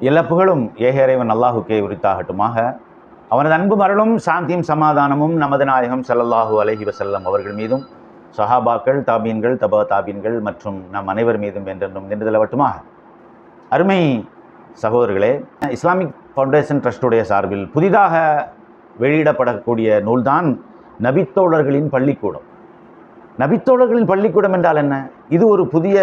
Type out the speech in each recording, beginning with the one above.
எல்லா புகழும் ஏக இறைவன் அல்லாஹுக்கே உரித்தாகட்டுமாக. அவனது அன்பு மரலும் சாந்தியும் சமாதானமும் நமது நாயகம் சல்லல்லாஹு அலஹி வசல்லம் அவர்கள் மீதும் சஹாபாக்கள் தாபீன்கள் தபா தாபீன்கள் மற்றும் நம் அனைவர் மீதும் என்றென்றும் நின்றுதலவட்டுமாக. அருமை சகோதரர்களே இஸ்லாமிக் ஃபவுண்டேஷன் ட்ரஸ்டுடைய சார்பில் புதிதாக வெளியிடப்படக்கூடிய நூல்தான் நபித்தோழர்களின் பள்ளிக்கூடம். நபித்தோழர்களின் பள்ளிக்கூடம் என்றால் என்ன? இது ஒரு புதிய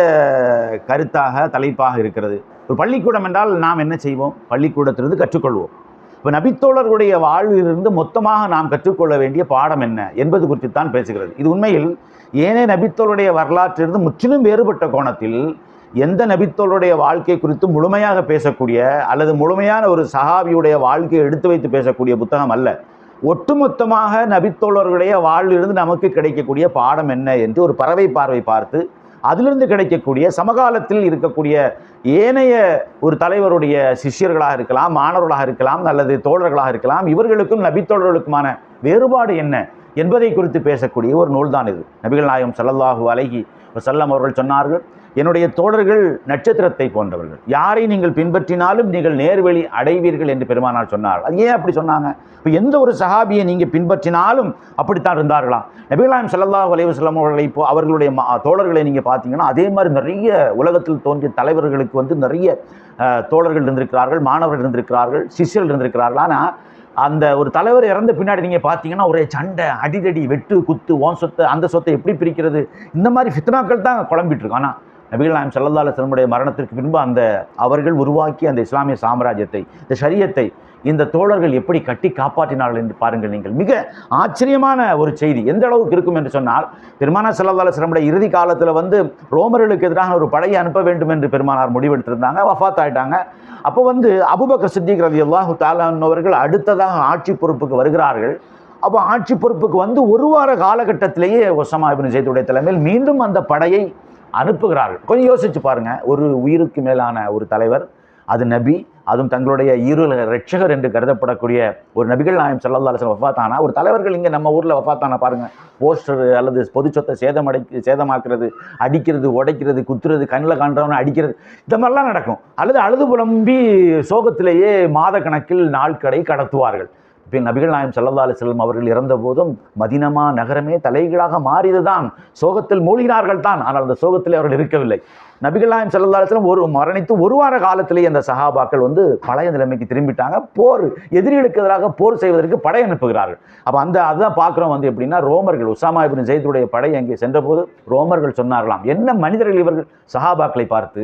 கருத்தாக தலைப்பாக இருக்கிறது. ஒரு பள்ளிக்கூடம் என்றால் நாம் என்ன செய்வோம்? பள்ளிக்கூடத்திலிருந்து கற்றுக்கொள்வோம். இப்போ நபித்தோழர்களுடைய வாழ்விலிருந்து மொத்தமாக நாம் கற்றுக்கொள்ள வேண்டிய பாடம் என்ன? என்பது குறித்து தான் பேசுகிறது. இது உண்மையில் ஏனே நபித்தோளுடைய வரலாற்றிலிருந்து முற்றிலும் வேறுபட்ட கோணத்தில் எந்த நபித்தோளுடைய வாழ்க்கை குறித்து முழுமையாக பேசக்கூடிய அல்லது முழுமையான ஒரு சஹாபியுடைய வாழ்க்கையை எடுத்து வைத்து பேசக்கூடிய புத்தகம் அல்ல. ஒட்டுமொத்தமாக நபித்தோழர்களுடைய வாழ்விலிருந்து நமக்கு கிடைக்கக்கூடிய பாடம் என்ன என்று ஒரு பறவை பார்வை பார்த்து அதிலிருந்து கிடைக்கக்கூடிய சமகாலத்தில் இருக்கக்கூடிய ஏனைய ஒரு தலைவருடைய சிஷ்யர்களாக இருக்கலாம் மாணவர்களாக இருக்கலாம் அல்லது தோழர்களாக இருக்கலாம் இவர்களுக்கும் நபித்தோழர்களுக்குமான வேறுபாடு என்ன என்பதை குறித்து பேசக்கூடிய ஒரு நூல்தான் இது. நபிகள் நாயகம் சல்லல்லாஹு அழகி வஸல்லம் அவர்கள் சொன்னார்கள் என்னுடைய தோழர்கள் நட்சத்திரத்தை போன்றவர்கள். யாரை நீங்கள் பின்பற்றினாலும் நீங்கள் நேர்வழி அடைவீர்கள் என்று பெருமானால் சொன்னார். அது ஏன் அப்படி சொன்னாங்க? இப்போ எந்த ஒரு சஹாபியை நீங்கள் பின்பற்றினாலும் அப்படித்தான் இருந்தார்களாம் நபிகலாம் ஸல்லல்லாஹு அலைஹி அவர்களை இப்போ அவர்களுடைய மா- தோழர்களை நீங்கள் பார்த்தீங்கன்னா அதே மாதிரி நிறைய உலகத்தில் தோன்றிய தலைவர்களுக்கு வந்து நிறைய தோழர்கள் இருந்திருக்கிறார்கள் மாணவர்கள் இருந்திருக்கிறார்கள் சிஷியர்கள் இருந்திருக்கிறார்கள். ஆனால் அந்த ஒரு தலைவர் இறந்த பின்னாடி நீங்கள் பார்த்தீங்கன்னா ஒரே சண்டை அடிதடி வெட்டு குத்து ஓன் சொத்தை அந்த சொத்தை எப்படி பிரிக்கிறது? இந்த மாதிரி ஃபித்னாக்கள் தான் குழம்பிட்டு ஆனால் நபிகள் நாயம் சல்லல்லா அலுவலமுடைய மரணத்திற்கு பின்பு அந்த அவர்கள் உருவாக்கிய அந்த இஸ்லாமிய சாம்ராஜ்யத்தை இந்த சரியத்தை இந்த தோழர்கள் எப்படி கட்டி காப்பாற்றினார்கள் என்று பாருங்கள் நீங்கள். மிக ஆச்சரியமான ஒரு செய்தி. எந்த அளவுக்கு இருக்கும் என்று சொன்னால் பெருமானா சல்லல்லா அலுவலமுடைய இறுதி காலத்தில் வந்து ரோமர்களுக்கு எதிராக ஒரு படையை அனுப்ப வேண்டும் என்று பெருமானார் முடிவெடுத்திருந்தாங்க. வஃபாத் ஆயிட்டாங்க. அப்போ வந்து அபுபக்கர் சித்திக் ரவி அல்லாஹு தாலான்னவர்கள் அடுத்ததாக ஆட்சி பொறுப்புக்கு வருகிறார்கள். அப்போ ஆட்சி பொறுப்புக்கு வந்து ஒரு வார காலகட்டத்திலேயே ஒசமா இபின் ஜெயத்துடைய தலைமையில் மீண்டும் அந்த படையை அனுப்புகிறார்கள். கொஞ்சம் யோசிச்சு பாருங்க. ஒரு உயிருக்கு மேலான ஒரு தலைவர் அது நபி அதுவும் தங்களுடைய ஈரு ரட்சகர் என்று கருதப்படக்கூடிய ஒரு நபிகள் நாயம் சல்லல்லா அலுவலம் வஃபாத்தானா ஒரு தலைவர்கள் இங்கே நம்ம ஊரில் வஃபாத்தானா பாருங்கள் போஸ்டர் அல்லது பொது சொத்தை சேதமடை சேதமாக்குறது அடிக்கிறது உடைக்கிறது குத்துறது கண்ணில் காண்றவனை அடிக்கிறது இந்த மாதிரிலாம் நடக்கும். அல்லது அழுது புலம்பி சோகத்திலேயே மாத கணக்கில் நாட்களை கடத்துவார்கள். பின் நபிகள் நாயம் சல்லா அலிஸ்லம் அவர்கள் இறந்த போதும் மதினமா நகரமே தலைகீழாக மாறியதுதான். சோகத்தில் மூழ்கினார்கள் தான் ஆனால் அந்த சோகத்தில் அவர்கள் இருக்கவில்லை. நபிகள் நாயம் ஒரு மரணித்து ஒரு வார காலத்திலேயே அந்த சஹாபாக்கள் வந்து பழைய நிலைமைக்கு திரும்பிட்டாங்க. போர் எதிரிகளுக்கு எதிராக போர் செய்வதற்கு படை அனுப்புகிறார்கள். அப்போ அந்த அதுதான் பார்க்குறோம் வந்து எப்படின்னா ரோமர்கள் உசாமா இபின் ஜெயித்துடைய படை அங்கே சென்றபோது ரோமர்கள் சொன்னார்களாம் என்ன மனிதர்கள் இவர்கள்? சஹாபாக்களை பார்த்து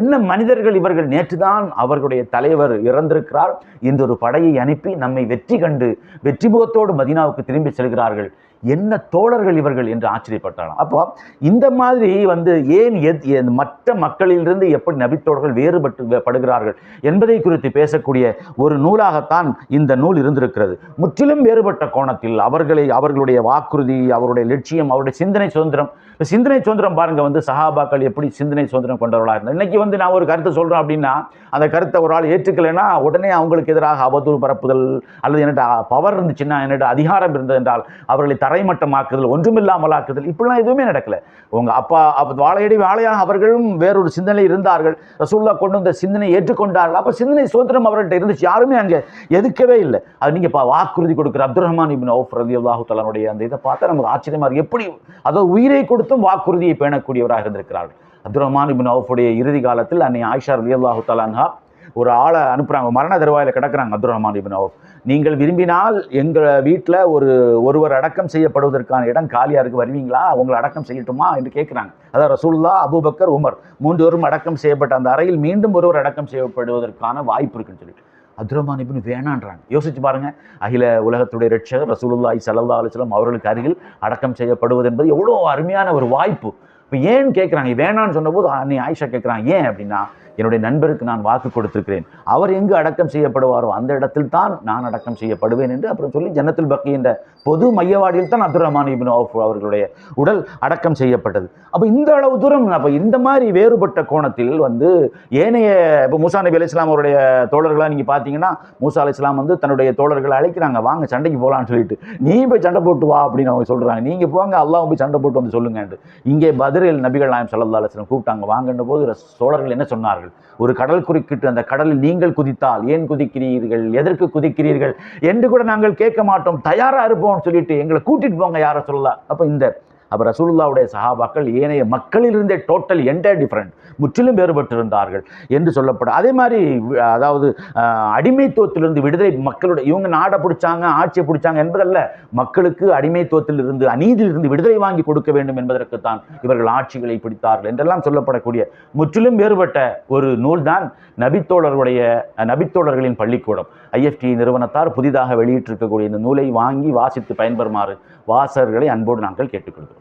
என்ன மனிதர்கள் இவர்கள்? நேற்று தான் அவர்களுடைய தலைவர் இறந்திருக்கிறார். இந்த ஒரு படையை அனுப்பி நம்மை வெற்றி கண்டு வெற்றி முகத்தோடு மதினாவுக்கு திரும்பி செல்கிறார்கள். என்ன தோழர்கள் இவர்கள் என்று ஆச்சரியப்பட்டாலும் அப்போ இந்த மாதிரி வந்து ஏன் எத் மற்ற மக்களிலிருந்து எப்படி நபித்தோழர்கள் வேறுபட்டு படுகிறார்கள் என்பதை குறித்து பேசக்கூடிய ஒரு நூலாகத்தான் இந்த நூல் இருந்திருக்கிறது. முற்றிலும் வேறுபட்ட கோணத்தில் அவர்களை அவர்களுடைய வாக்குறுதி அவருடைய லட்சியம் அவருடைய சிந்தனை சுதந்திரம். சிந்தனை சுதந்திரம் பாருங்க வந்து சஹாபாக்கள் எப்படி சிந்தனை சுதந்திரம் கொண்டவர்களாக இருந்தார் இன்னைக்கு வந்து நான் ஒரு கருத்தை சொல்றேன் அப்படின்னா அந்த கருத்தை ஒரு ஆள் ஏற்றுக்கலைன்னா உடனே அவங்களுக்கு எதிராக அவதூறு பரப்புதல் அல்லது என்னட்ட பவர் இருந்துச்சுன்னா என்னட்ட அதிகாரம் இருந்தது என்றால் அவர்களை தரைமட்டமாக்குதல் ஒன்றுமில்லாமலாக்குதல் இப்படிலாம் எதுவுமே நடக்கல. உங்க அப்பா அப்ப வாழையடி வாழையாக அவர்களும் வேறொரு சிந்தனை இருந்தார்கள். ரசூல்லா கொண்டு வந்த சிந்தனை ஏற்றுக்கொண்டார்கள். அப்போ சிந்தனை சுதந்திரம் அவர்கள்ட்ட இருந்துச்சு. யாருமே அங்கே எதுக்கவே இல்லை. அது நீங்க பா வாக்குறுதி கொடுக்குற அப்துல் ரஹ்மான் இபின் அவுஃப் ரதி அல்லாஹுத்தலானுடைய அந்த இதை பார்த்தா நமக்கு ஆச்சரியமா இருக்கு. எப்படி அதாவது உயிரை கொடுத்தும் வாக்குறுதியை பேணக்கூடியவராக இருந்திருக்கிறார்கள். அப்துல் ரஹ்மான் இபின் அவுஃபுடைய இறுதி காலத்தில் அன்னை ஆயிஷா ரதி அல்லாஹு தலான்ஹா ஒரு ஆளை அனுப்புகிறாங்க மரண தருவாயில் கிடக்கிறாங்க அப்துல் ரஹ்மான் இபின் அவுஃப். நீங்கள் விரும்பினால் எங்கள் வீட்டில் ஒரு ஒருவர் அடக்கம் செய்யப்படுவதற்கான இடம் காலியாக இருக்குது வருவீங்களா? உங்களை அடக்கம் செய்யட்டுமா? என்று கேட்குறாங்க அதாவது ரசூல்லா அபூபக்கர் உமர். மூன்றுவரும் அடக்கம் செய்யப்பட்ட அந்த அறையில் மீண்டும் ஒருவர் அடக்கம் செய்யப்படுவதற்கான வாய்ப்பு இருக்குன்னு சொல்லிட்டு. அப்துரமான் இபின் வேணான்றாங்க. யோசிச்சு பாருங்க. அகில உலகத்துடைய ரட்சகர் ரசூலுல்லாய் சல்லா அலுவலம் அவர்களுக்கு அருகில் அடக்கம் செய்யப்படுவது என்பது எவ்வளோ அருமையான ஒரு வாய்ப்பு. இப்போ ஏன்னு கேட்குறாங்க வேணான்னு சொன்னபோது நீ ஆயிஷா கேட்குறாங்க ஏன் அப்படின்னா என்னுடைய நண்பருக்கு நான் வாக்கு கொடுத்திருக்கிறேன். அவர் எங்கு அடக்கம் செய்யப்படுவாரோ அந்த இடத்தில் தான் நான் அடக்கம் செய்யப்படுவேன் என்று அப்புறம் சொல்லி ஜன்னத்தில் பக்கி என்ற பொது மையவாடியில் தான் அப்துல் ரஹ்மான் இபின் அவுஃப் அவர்களுடைய உடல் அடக்கம் செய்யப்பட்டது. அப்போ இந்த அளவு தூரம் அப்போ இந்த மாதிரி வேறுபட்ட கோணத்தில் வந்து ஏனைய இப்போ மூசா நபி அலி இஸ்லாம் அவருடைய தோழர்களாக நீங்கள் பார்த்தீங்கன்னா மூசா அலி இஸ்லாம் வந்து தன்னுடைய தோழர்களை அழைக்கிறாங்க. வாங்க சண்டைக்கு போகலான்னு சொல்லிட்டு நீ போய் சண்டை போட்டு வா அப்படின்னு அவங்க சொல்கிறாங்க நீங்கள் போங்க அல்லாவும் போய் சண்டை போட்டு வந்து சொல்லுங்கன்ட்டு இங்கே மதுரையில் நபிகள் நாயம் சல்லா அலுவலம் கூப்பிட்டாங்க வாங்கன்ற போது சோழர்கள் என்ன சொன்னார்கள்? ஒரு கடல் குறுக்கிட்டு அந்த கடலில் நீங்கள் குதித்தால் ஏன் குதிக்கிறீர்கள்? எதற்கு குதிக்கிறீர்கள்? என்று கூட நாங்கள் கேட்க மாட்டோம். தயாரா இருப்போம்னு சொல்லிட்டு எங்களை கூட்டிட்டு போங்க யாரை சொல்லலாம் அப்போ இந்த அப்ப ரசூலுல்லாவுடைய சஹாபாக்கள் ஏனைய மக்களிலிருந்தே டோட்டல் என்டையர் டிஃப்ரெண்ட் முற்றிலும் வேறுபட்டிருந்தார்கள் என்று சொல்லப்படும். அதே மாதிரி அதாவது அடிமைத்துவத்திலிருந்து விடுதலை மக்களுடைய இவங்க நாடை பிடிச்சாங்க ஆட்சியை பிடிச்சாங்க என்பதல்ல மக்களுக்கு அடிமைத்துவத்திலிருந்து அநீதியிலிருந்து விடுதலை வாங்கி கொடுக்க வேண்டும் என்பதற்குத்தான் இவர்கள் ஆட்சிகளை பிடித்தார்கள் என்றெல்லாம் சொல்லப்படக்கூடிய முற்றிலும் வேறுபட்ட ஒரு நூல்தான் நபித்தோழர்களுடைய நபித்தோழர்களின் பள்ளிக்கூடம். ஐஎஃப்டி நிறுவனத்தார் புதிதாக வெளியிட்டிருக்கக்கூடிய இந்த நூலை வாங்கி வாசித்து பயன்பெறுமாறு வாசகர்களை அன்போடு நாங்கள் கேட்டுக்கொள்கிறோம்.